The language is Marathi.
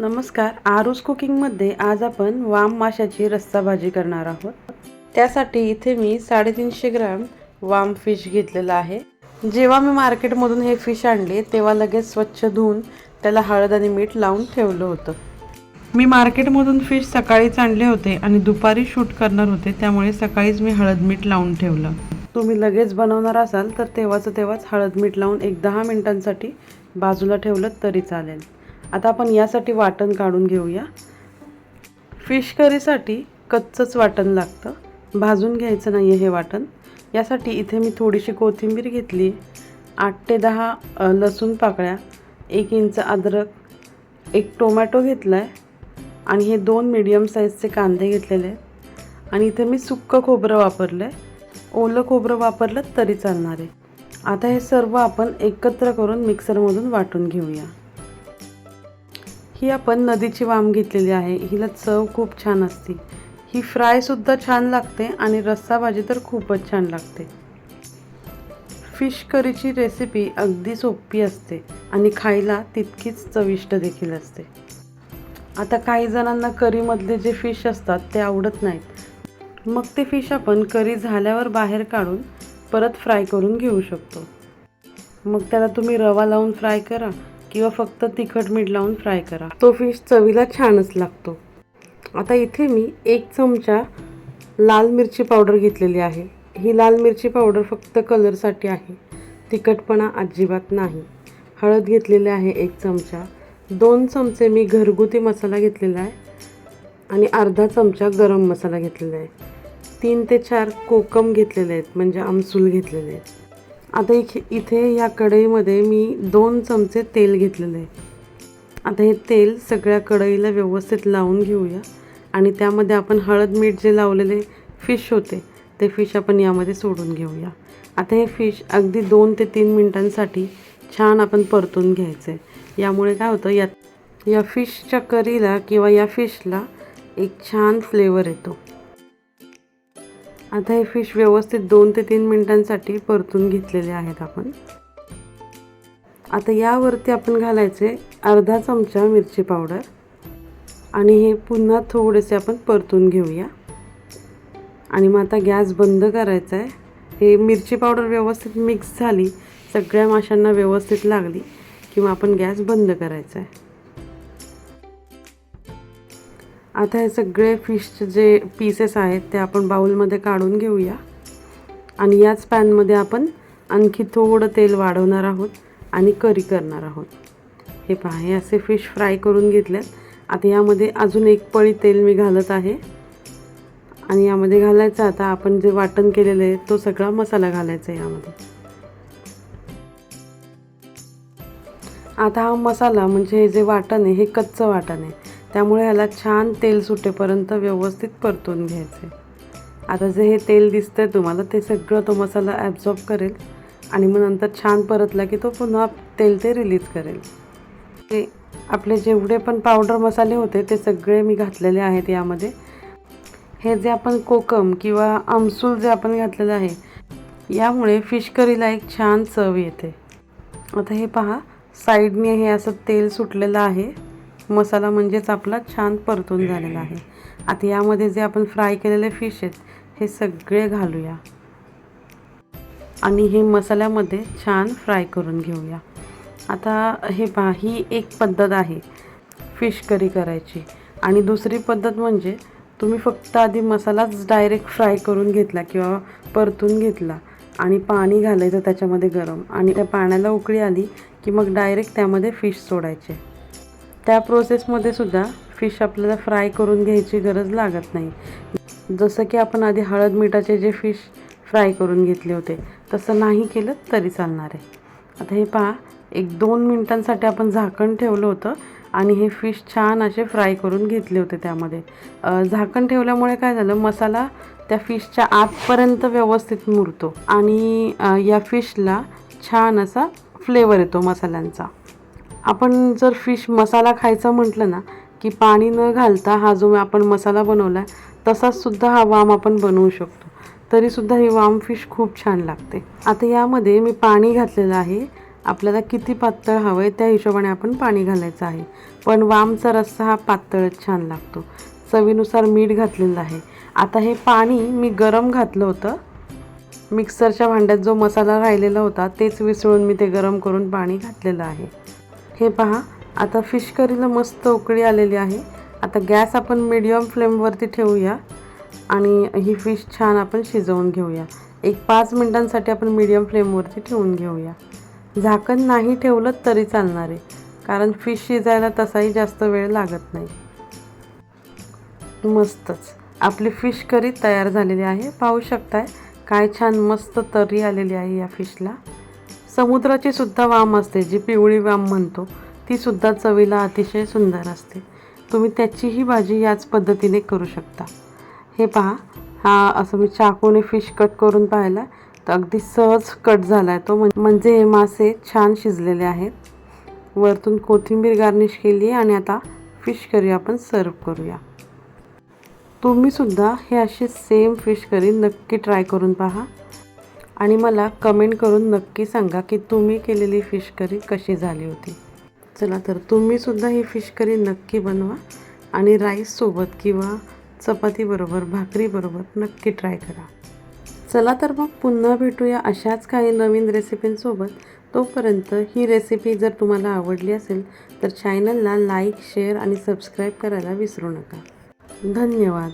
नमस्कार. आरूस कुकिंगमध्ये आज आपण वाम माशाची रस्सा भाजी करणार आहोत. त्यासाठी इथे मी साडेतीनशे ग्रॅम वाम फिश घेतलेलं आहे. जेव्हा मी मार्केटमधून हे फिश आणले तेव्हा लगेच स्वच्छ धुवून त्याला हळद आणि मीठ लावून ठेवलं होतं. मी मार्केटमधून फिश सकाळीच आणले होते आणि दुपारी शूट करणार होते त्यामुळे सकाळीच मी हळद मीठ लावून ठेवलं. तुम्ही लगेच बनवणार असाल तर तेव्हाचं तेव्हाच हळद मीठ लावून एक दहा मिनिटांसाठी बाजूला ठेवलं तरी चालेल. आता आपण यासाठी वाटण काढून घेऊया. फिश करीसाठी कच्चंच वाटण लागतं. भाजून घ्यायचं नाही आहे हे वाटण. यासाठी इथे मी थोडीशी कोथिंबीर घेतली. आठ ते दहा लसूण पाकळ्या एक इंच अद्रक एक टोमॅटो घेतला आहे आणि हे दोन मीडियम साईजचे कांदे घेतलेले आहेत. आणि इथे मी सुक्कं खोबरं वापरलं आहे ओलं खोबरं वापरलं तरी चालणार आहे. आता हे सर्व आपण एकत्र करून मिक्सरमधून वाटून घेऊया. ही आपण नदीची वाम घेतलेली आहे. हिला चव खूप छान असते. ही फ्रायसुद्धा छान लागते आणि रस्सा भाजी तर खूपच छान लागते. फिश करीची रेसिपी अगदी सोपी असते आणि खायला तितकीच चविष्ट देखील असते. आता काही जणांना करीमधले जे फिश असतात ते आवडत नाहीत. मग ते फिश आपण करी झाल्यावर बाहेर काढून परत फ्राय करून घेऊ शकतो. मग त्याला तुम्ही रवा लावून फ्राय करा. किंवा फक्त तिखट मीठ लावून फ्राय करा. तो फिश चवीला छानच लागतो. आता इथे मी एक चमचा लाल मिरची पावडर घेतलेली आहे. ही लाल मिरची पावडर फक्त कलरसाठी आहे. तिखटपणा अजिबात नाही. हळद घेतलेली आहे एक चमचा. दोन चमचे मी घरगुती मसाला घेतलेला आहे. आणि अर्धा चमचा गरम मसाला घेतलेला आहे. तीन ते चार कोकम घेतलेले आहेत म्हणजे आमसूल घेतलेले आहेत. आता इथे इथे या कढईमध्ये मी दोन चमचे तेल घेतलेले आहे. आता हे तेल सगळ्या कढईला व्यवस्थित लावून घेऊया. आणि त्यामध्ये आपण हळद मीठ जे लावलेले फिश होते ते फिश आपण यामध्ये सोडून घेऊया. आता हे फिश अगदी दोन ते तीन मिनटांसाठी छान आपण परतून घ्यायचं आहे यामुळे काय होतं या या फिशच्या करीला किंवा या फिशला एक छान फ्लेवर येतो. आता हे फिश व्यवस्थित दोन ते तीन मिनटांसाठी परतून घेतलेले आहेत आपण. आता यावरती आपण घालायचे अर्धा चमचा मिरची पावडर आणि हे पुन्हा थोडेसे आपण परतून घेऊया. आणि मग आता गॅस बंद करायचा आहे. हे मिरची पावडर व्यवस्थित मिक्स झाली सगळ्या माशांना व्यवस्थित लागली किंवा आपण गॅस बंद करायचा आहे. आता हे सगळे फिशचे जे पीसेस आहेत ते आपण बाउलमध्ये काढून घेऊया. आणि याच पॅनमध्ये आपण आणखी थोडं तेल वाढवणार आहोत आणि करी करणार आहोत. हे पहा हे असे फिश फ्राय करून घेतल्यात आता यामध्ये अजून एक पळी तेल मी घालत आहे. आणि यामध्ये घालायचं आता आपण जे वाटण केलेलं आहे तो सगळा मसाला घालायचा आहे यामध्ये. आता हा मसाला म्हणजे हे जे वाटण आहे हे कच्चं वाटण आहे. त्यामुळे ह्याला छान तेल सुटेपर्यंत व्यवस्थित परतून घ्यायचं. आता जे हे तेल दिसतंय तुम्हाला ते सगळं तो मसाला ॲब्झॉर्ब करेल आणि मग नंतर छान परतला की तो पुन्हा तेल ते रिलीज करेल. ते आपले जेवढे पण पावडर मसाले होते ते सगळे मी घातलेले आहेत यामध्ये. हे जे आपण कोकम किंवा आमसूल जे आपण घातलेलं आहे यामुळे फिश करीला एक छान चव येते. आता हे पहा साईडने हे असं तेल सुटलेलं आहे. मसाला म्हणजेच आपला छान परतून झालेला आहे. आता यामध्ये जे आपण फ्राय केलेले फिश आहेत हे सगळे घालूया. आणि हे मसाल्यामध्ये छान फ्राय करून घेऊया. आता हे पहा ही एक पद्धत आहे फिश करी करायची. आणि दुसरी पद्धत म्हणजे तुम्ही फक्त आधी मसालाच डायरेक्ट फ्राय करून घेतला किंवा परतून घेतला आणि पाणी घालायचं त्याच्यामध्ये गरम. आणि त्या पाण्याला उकळी आली की मग डायरेक्ट त्यामध्ये फिश सोडायचे. त्या प्रोसेसमध्ये सुद्धा फिश आपल्याला फ्राय करून घ्यायची गरज लागत नाही. जसं की आपण आधी हळद मिठाचे जे फिश फ्राय करून घेतले होते तसं नाही केलं तरी चालणार आहे. आता हे पहा एक दोन मिनटांसाठी आपण झाकण ठेवलं होतं आणि हे फिश छान असे फ्राय करून घेतले होते त्यामध्ये. झाकण ठेवल्यामुळे काय झालं मसाला त्या फिशच्या आतपर्यंत व्यवस्थित मुरतो आणि या फिशला छान असा फ्लेवर येतो मसाल्यांचा. आपण जर फिश मसाला खायचा म्हटलं ना की पाणी न घालता हा जो आपण मसाला बनवला तसाच सुद्धा हा वाम आपण बनवू शकतो. तरीसुद्धा ही वाम फिश खूप छान लागते. आता यामध्ये मी पाणी घातलेलं आहे. आपल्याला किती पातळ हवं आहे त्या हिशोबाने आपण पाणी घालायचं आहे. पण वामचा रस्सा हा पातळच छान लागतो. चवीनुसार मीठ घातलेलं आहे. आता हे पाणी मी गरम घातलं होतं. मिक्सरच्या भांड्यात जो मसाला राहिलेला होता तेच विसळून मी ते गरम करून पाणी घातलेलं आहे. हे पहा आता फिश करीला मस्त उकळी आलेली आहे. आता गॅस आपण मीडियम फ्लेमवरती ठेवूया आणि ही फिश छान आपण शिजवून घेऊया. एक पाच मिनटांसाठी आपण मीडियम फ्लेमवरती ठेवून घेऊया. झाकण नाही ठेवलं तरी चालणार आहे कारण फिश शिजायला तसाही जास्त वेळ लागत नाही. मस्तच. आपली फिश करी तयार झालेली आहे. पाहू शकताय काय छान मस्त तरी आलेली आहे या फिशला समुद्राची सुद्धा वाम असते जी पिवळी वाम म्हणतो ती सुद्धा चवीला अतिशय सुंदर असते. तुम्ही त्याचीही भाजी याच पद्धतीने करू शकता. हे पहा हा असं मी चाकूने फिश कट करून पाहिला तर अगदी सहज कट झाला आहे तो म्हणजे हे मासे छान शिजलेले आहेत. वरतून कोथिंबीर गार्निश केली आहे आणि आता फिश करी आपण सर्व करूया. तुम्ही सुद्धा हे असे सेम फिश करी नक्की ट्राय करून पहा. आणि मला कमेंट करून नक्की सांगा की तुम्ही केलेली फिश करी कशी झाली होती. चला तर तुम्ही सुद्धा ही फिश करी नक्की बनवा आणि राईससोबत किंवा चपातीबरोबर भाकरीबरोबर नक्की ट्राय करा. चला तर मग पुन्हा भेटूया अशाच काही नवीन रेसिपींसोबत तोपर्यंत ही रेसिपी जर तुम्हाला आवडली असेल तर चॅनलला लाईक शेअर आणि सबस्क्राईब करायला विसरू नका. धन्यवाद.